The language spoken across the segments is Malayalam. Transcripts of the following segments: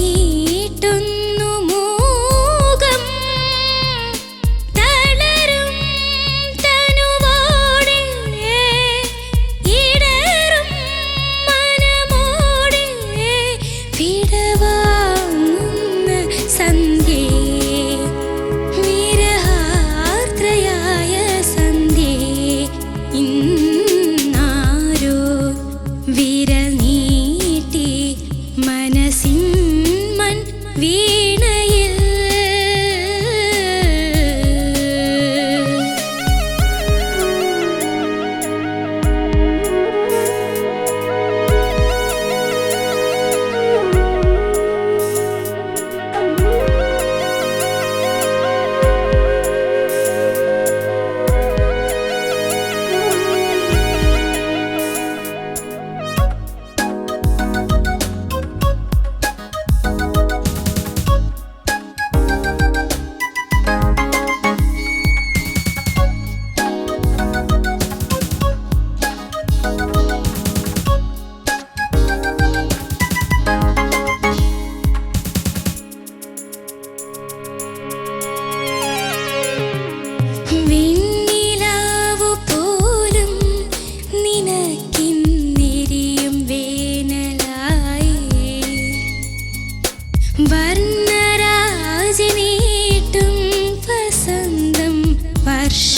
ശ്രുതി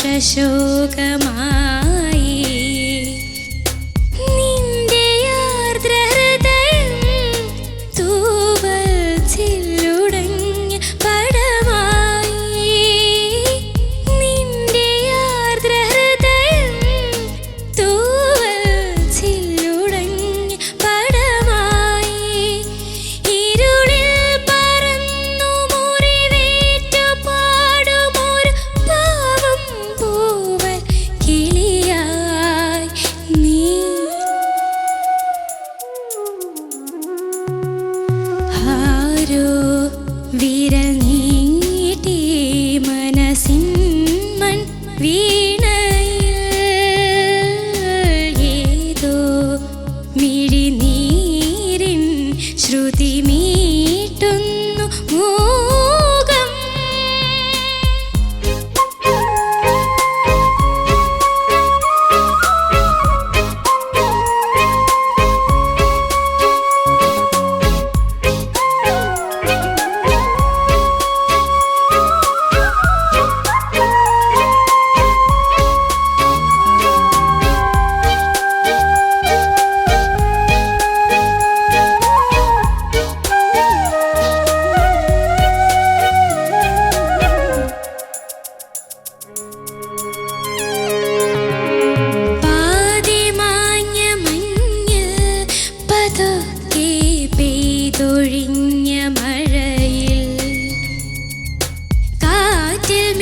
വർഷശോകമായി വിരൽ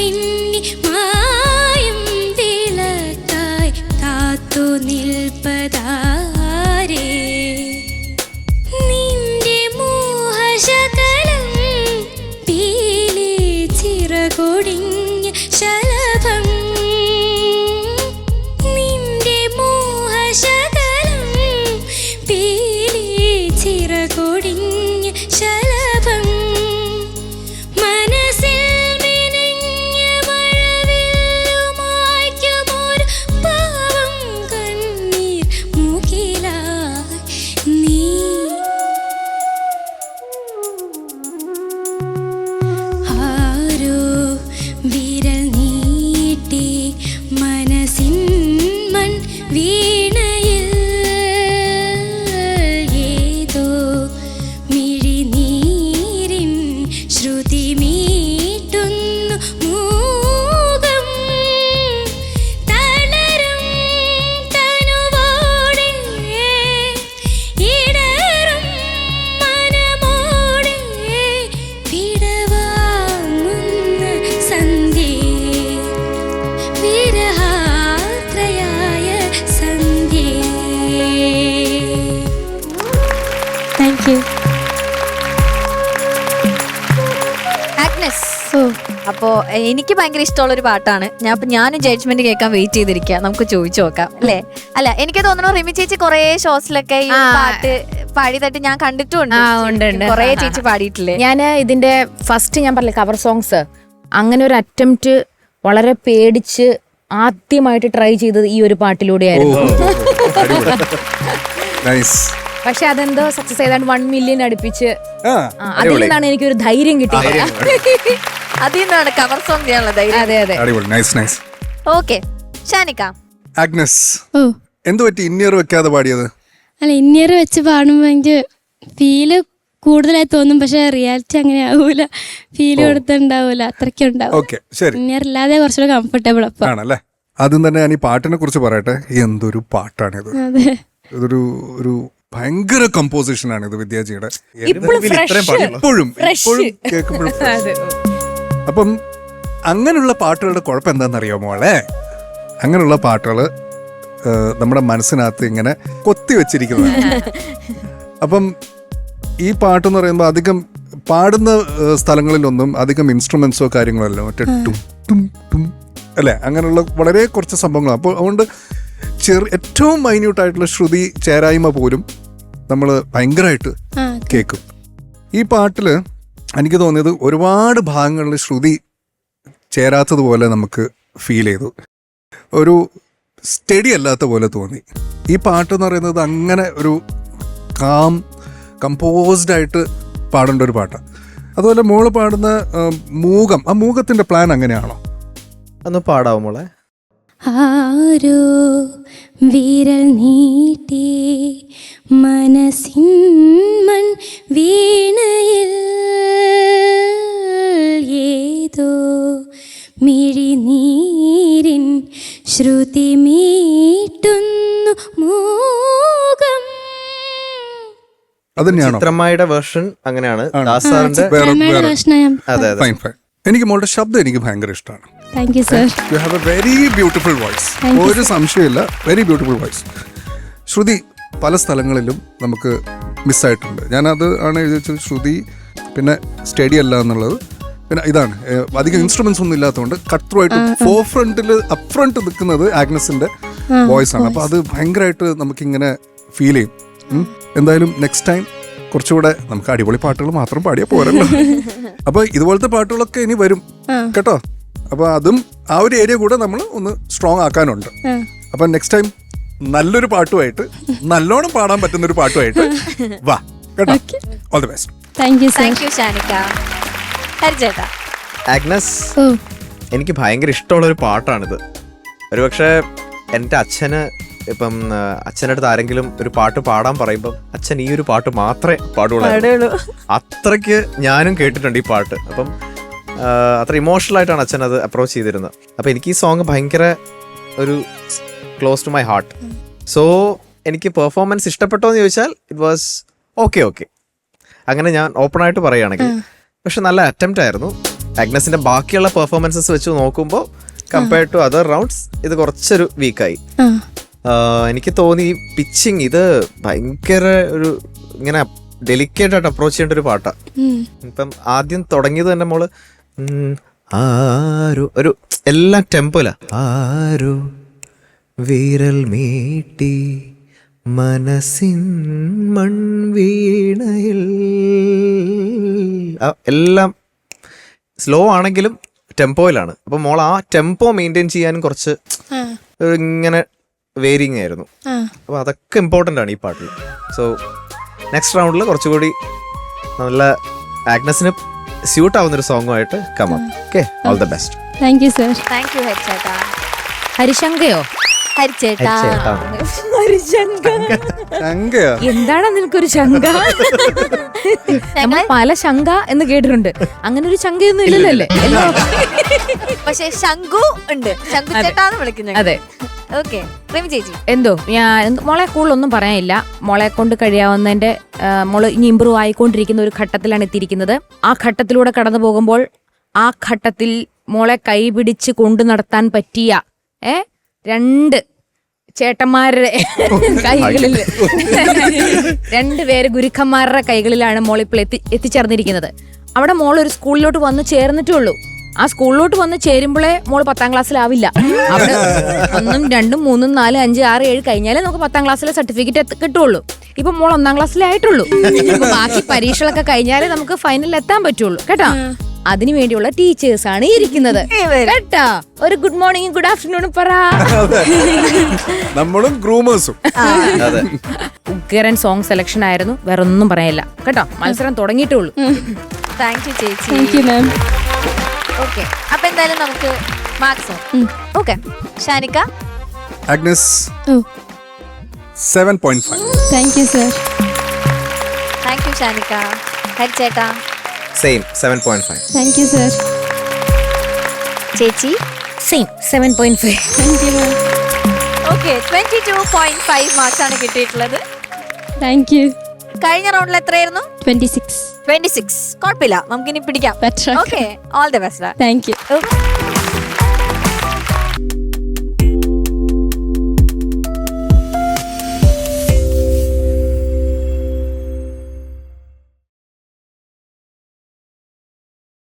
മിന്നി മായും തിളക്കായി കാത്തു നിൽക്കും അപ്പോ എനിക്ക് ഭയങ്കര ഇഷ്ടമുള്ള ഒരു പാട്ടാണ്. ഞാൻ അപ്പൊ ഞാനും ജഡ്ജ്മെന്റ് കേൾക്കാൻ വെയിറ്റ് ചെയ്തിരിക്കുക നമുക്ക് ചോദിച്ചു നോക്കാം അല്ലേ? അല്ല എനിക്ക് തോന്നുന്നു റിമി ചേച്ചി കൊറേ ഷോസിലൊക്കെ ഈ. പാട്ട് പാടിയതായിട്ട് ഞാൻ കണ്ടിട്ടുണ്ട്. കൊറേ ചേച്ചി പാടിയിട്ടില്ലേ? ഞാൻ ഇതിന്റെ ഫസ്റ്റ് ഞാൻ പറഞ്ഞില്ല കവർ സോങ്സ് അങ്ങനെ ഒരു അറ്റംപ്റ്റ് വളരെ പേടിച്ച് ആദ്യമായിട്ട് ട്രൈ ചെയ്തത് ഈ ഒരു പാട്ടിലൂടെയായിരുന്നു. നൈസ് പക്ഷെ അതെന്തോ സക്സസ് ചെയ്താണ്ട് വൺ മില്യൺ അടുപ്പിച്ച്. അതിൽ നിന്നാണ് എനിക്ക് ഒരു ധൈര്യം കിട്ടിയത് അതിൽ നിന്നാണ് കവർ സോങ് ചെയ്യാനുള്ള ധൈര്യം. അതെ അതെ. അടിപൊളി. Nice nice okay Shanika. Agnes ഓ. എന്ത് പറ്റി? ഇന്നിയർ വെക്കാതെ പാടിയത്? അല്ല ഇന്നിയർ വെച്ച് പാടുമ്പോൾ എനിക്ക് ഫീൽ കൂടുതലായി തോന്നും പക്ഷെ റിയാലിറ്റി അങ്ങനെ ആവൂല. ഫീൽ കൊടുത്തുണ്ടാവൂല അത്രയ്ക്ക് ഉണ്ടാവും. ഓക്കെ ശരി. ഇന്നിയർ ഇല്ലാതെ കുറച്ചുകൂടെ കംഫർട്ടബിൾ അപ്പൊ. ആണല്ലേ? ആദ്യം തന്നെ ഞാൻ ഈ പാട്ടിനെ കുറിച്ച് പറയട്ടെ. എന്തൊരു പാട്ടാണിത്. അതെ. ഇതൊരു ഒരു ഭയങ്കര കമ്പോസിഷൻ ആണ് ഇത് വിദ്യാജിയുടെ. ഇപ്പോഴും. ഇപ്പോഴും കേൾക്കുമ്പോഴും അപ്പം അങ്ങനെയുള്ള പാട്ടുകളുടെ കുഴപ്പം എന്താണെന്നറിയോ മോളെ? അങ്ങനെയുള്ള പാട്ടുകൾ നമ്മുടെ മനസ്സിനകത്ത് ഇങ്ങനെ കൊത്തി വെച്ചിരിക്കുന്നതാണ്. അപ്പം ഈ പാട്ടെന്ന് പറയുമ്പോൾ അധികം പാടുന്ന സ്ഥലങ്ങളിലൊന്നും അധികം ഇൻസ്ട്രുമെന്റ്സോ കാര്യങ്ങളോ അല്ല. മറ്റേ ടും ടും ടും. അല്ലേ? അങ്ങനെയുള്ള വളരെ കുറച്ച് സംഭവങ്ങളാണ്. അപ്പോൾ അതുകൊണ്ട് ചെറു ഏറ്റവും മൈന്യൂട്ടായിട്ടുള്ള ശ്രുതി ചേരായ്മ പോലും നമ്മൾ ഭയങ്കരമായിട്ട് കേൾക്കും ഈ പാട്ടിൽ എനിക്ക് തോന്നിയത് ഒരുപാട് ഭാഗങ്ങളിൽ ശ്രുതി ചേരാത്തതുപോലെ നമുക്ക് ഫീൽ ചെയ്തു. ഒരു സ്റ്റഡി അല്ലാത്ത പോലെ തോന്നി. ഈ പാട്ട് എന്ന് പറയുന്നത് അങ്ങനെ ഒരു കാം കമ്പോസ്ഡ് ആയിട്ട് പാടേണ്ട ഒരു പാട്ടാണ് അതുപോലെ മോൾ പാടുന്ന മൂകം ആ മൂകത്തിന്റെ പ്ലാൻ അങ്ങനെയാണോ? ഒന്ന് പാടാവും മോളെ? ആരോ വിരൽ നീട്ടി മനസ്സിൻ മൺ വീണയിൽ ഏതോ മിഴിനീരിൻ ശ്രുതി മീട്ടുന്നു മൂകം. അത് തന്നെയാണോ ചിത്രമ്മയുടെ വേർഷൻ അങ്ങനെയാണ്. ദാസാറിന്റെ ഞാൻ അതെ അതെ. എനിക്ക് മോളുടെ ശബ്ദം എനിക്ക് ഭയങ്കര ഇഷ്ടമാണ്. Thank you sir you have a very beautiful voice ഒരു സംശയമില്ല വെരി ബ്യൂട്ടിഫുൾ വോയിസ് ശ്രുതി പല സ്ഥലങ്ങളിലും നമുക്ക് മിസ്സായിട്ടുണ്ട് ഞാനത് ആണ് എഴുതിച്ചത് ശ്രുതി പിന്നെ സ്റ്റഡി അല്ല എന്നുള്ളത്. പിന്നെ ഇതാണ്. അധികം ഇൻസ്ട്രുമെന്റ്സ് ഒന്നും ഇല്ലാത്തതുകൊണ്ട് കട്ട് ത്രൂ ആയിട്ട് ഫോർ ഫ്രണ്ടിൽ അപ് ഫ്രണ്ട് നിൽക്കുന്നത് ആഗ്നസിന്റെ വോയിസ് ആണ്. അപ്പോൾ അത് ഭയങ്കരമായിട്ട് നമുക്കിങ്ങനെ ഫീൽ ചെയ്യും. എന്തായാലും നെക്സ്റ്റ് ടൈം കുറച്ചുകൂടെ നമുക്ക് അടിപൊളി പാട്ടുകൾ മാത്രം പാടിയാൽ പോരല്ലോ. അപ്പോൾ ഇതുപോലത്തെ പാട്ടുകളൊക്കെ ഇനി വരും. കേട്ടോ? അപ്പൊ അതും ആ ഒരു ഏരിയ കൂടെ നമ്മൾ ഒന്ന് സ്ട്രോങ് ആക്കാനുണ്ട്. അപ്പൊ നെക്സ്റ്റ് ടൈം നല്ലൊരു പാട്ടുമായിട്ട് നല്ലോണം പാടാൻ പറ്റുന്ന ഒരു പാട്ടുമായിട്ട് വാ കേട്ടോ? All the best thank you sir thank you Shanika. ഹരിചേട്ടാ Agnes ഓ. എനിക്ക് ഭയങ്കര ഇഷ്ടമുള്ള ഒരു പാട്ടാണിത്. ഒരുപക്ഷെ എന്റെ അച്ഛന് ഇപ്പം അച്ഛന്റെ അടുത്ത് ആരെങ്കിലും ഒരു പാട്ട് പാടാൻ പറയുമ്പോൾ അച്ഛൻ ഈ ഒരു പാട്ട് മാത്രമേ പാടുള്ളൂ. അത്രയ്ക്ക് ഞാനും കേട്ടിട്ടുണ്ട് ഈ പാട്ട്. അപ്പം അത്ര ഇമോഷണൽ ആയിട്ടാണ് അച്ഛൻ അത് അപ്രോച്ച് ചെയ്തിരുന്നത്. അപ്പോൾ എനിക്ക് ഈ സോങ് ഭയങ്കര ഒരു close to my heart so എനിക്ക് പെർഫോമൻസ് ഇഷ്ടപ്പെട്ടോ എന്ന് ചോദിച്ചാൽ ഇറ്റ് വാസ് ഓക്കെ ഓക്കെ അങ്ങനെ ഞാൻ ഓപ്പൺ ആയിട്ട് പറയുകയാണെങ്കിൽ പക്ഷെ നല്ല അറ്റംപ്റ്റ് ആയിരുന്നു. അഗ്നസിന്റെ ബാക്കിയുള്ള പെർഫോമൻസസ് വെച്ച് നോക്കുമ്പോൾ കമ്പയർഡ് ടു അതർ റൗണ്ട്സ് ഇത് കുറച്ചൊരു വീക്കായി എനിക്ക് തോന്നി ഈ പിച്ചിങ് ഇത് ഭയങ്കര ഒരു ഇങ്ങനെ ഡെലിക്കേറ്റ് ആയിട്ട് അപ്രോച്ച് ചെയ്യേണ്ട ഒരു പാട്ടാണ്. ഇപ്പം ആദ്യം തുടങ്ങിയത് തന്നെ മോൾ ആരോ ഒരു എല്ലാം ടെമ്പോല ആരോ വിരൽ മീട്ടി മനസ്സിൻ മൺവീണയിൽ വീണയിൽ. എല്ലാം സ്ലോ ആണെങ്കിലും ടെമ്പോയിലാണ് അപ്പൊ മോൾ ആ ടെമ്പോ മെയിന്റെയിൻ ചെയ്യാനും കുറച്ച് ഇങ്ങനെ വേരിങ് ആയിരുന്നു. അപ്പൊ അപ്പോൾ അതൊക്കെ ഇമ്പോർട്ടന്റ് ആണ് ഈ പാട്ടിൽ സോ നെക്സ്റ്റ് റൗണ്ടിൽ കുറച്ചുകൂടി നല്ല ആഗ്നസിന് സ്യൂട്ട് ആവുന്ന ഒരു സോങ്ങുമായിട്ട് കമാം okay all the best thank you sir thank you ഹരിച്ചേട്ടാ. ഹരിശങ്കയോ? ഹരിച്ചേട്ടാ. ഹരിച്ചേട്ടാ. ഹരിശങ്ക. ശങ്കയാ എന്താണ് നിനക്കൊരു ശങ്ക? നമ്മൾ പല ശങ്ക എന്ന് കേട്ടിട്ടുണ്ട്. അങ്ങനെ ഒരു ശങ്കയൊന്നും ഇല്ലല്ലോ അല്ലേ? പക്ഷെ ശംഖു ഉണ്ട്. ശങ്കു ചേട്ടാ ചേട്ടാന്ന് വിളിക്കുന്നത് അതെ. ഓക്കെ ചേച്ചി. എന്തോ? ഞാൻ മോളെ കൂടുതലൊന്നും പറയാനില്ല. മോളെ കൊണ്ട് കഴിയാവുന്നതിന്റെ മോൾ ഇനി ഇമ്പ്രൂവ് ആയിക്കൊണ്ടിരിക്കുന്ന ഒരു ഘട്ടത്തിലാണ് എത്തിയിരിക്കുന്നത്. ആ ഘട്ടത്തിലൂടെ കടന്നു പോകുമ്പോൾ ആ ഘട്ടത്തിൽ മോളെ കൈപിടിച്ച് കൊണ്ടു നടത്താൻ പറ്റിയ ഏ? രണ്ട് ചേട്ടന്മാരുടെ കൈകളിൽ രണ്ടുപേര് ഗുരുക്കന്മാരുടെ കൈകളിലാണ് മോളിപ്പോൾ എത്തി എത്തിച്ചേർന്നിരിക്കുന്നത്. അവിടെ മോൾ ഒരു സ്കൂളിലോട്ട് വന്ന് ചേർന്നിട്ടേ ഉള്ളൂ. ആ സ്കൂളിലോട്ട് വന്ന് ചേരുമ്പോഴേ മോൾ പത്താം ക്ലാസ്സിലാവില്ല. അവിടെ ഒന്നും രണ്ടും മൂന്നും നാല് അഞ്ച് ആറ് ഏഴ് കഴിഞ്ഞാലേ നമുക്ക് പത്താം ക്ലാസ്സിലെ സർട്ടിഫിക്കറ്റ് കിട്ടുള്ളൂ. ഇപ്പൊ മോൾ ഒന്നാം ക്ലാസ്സിലേ ആയിട്ടുള്ളൂ. ഇപ്പൊ ബാക്കി പരീക്ഷകളൊക്കെ കഴിഞ്ഞാലേ നമുക്ക് ഫൈനലിൽ എത്താൻ പറ്റുള്ളൂ. കേട്ടോ? അതിനു വേണ്ടിയുള്ള ടീച്ചേഴ്സ് ആണ് ഇരിക്കുന്നത്. കേട്ടോ? ഒരു ഗുഡ് മോർണിംഗ് ഗുഡ് ആഫ്റ്റർനൂൺ പറ. നമ്മളും ഗ്രൂമേഴ്സും അതെ. ഉഗ്രൻ സോങ് സെലക്ഷൻ ആയിരുന്നു. വേറെ ഒന്നും പറയല്ല. കേട്ടോ? മത്സരം തുടങ്ങിയിട്ടുള്ളൂ താങ്ക് യു ചേച്ചി. Thank you ma'am okay. അപ്പൊ എന്തായാലും നമുക്ക് marks okay. Shanika? Agnes? Seven point five thank you sir thank you Shanika. ഹരിച്ചേട്ടാ. Same seven point five thank you sir ചേച്ചി? Same seven point five thank you okay twenty two point five marks ആണ് കിട്ടിയിട്ടുള്ളത്. താങ്ക് യു കഴിഞ്ഞ റൗണ്ടിൽ എത്രയായിരുന്നു ട്വന്റി സിക്സ് ട്വന്റി സിക്സ് കുഴപ്പമില്ല. നമുക്കിനി പിടിക്കാം. Okay all the best thank you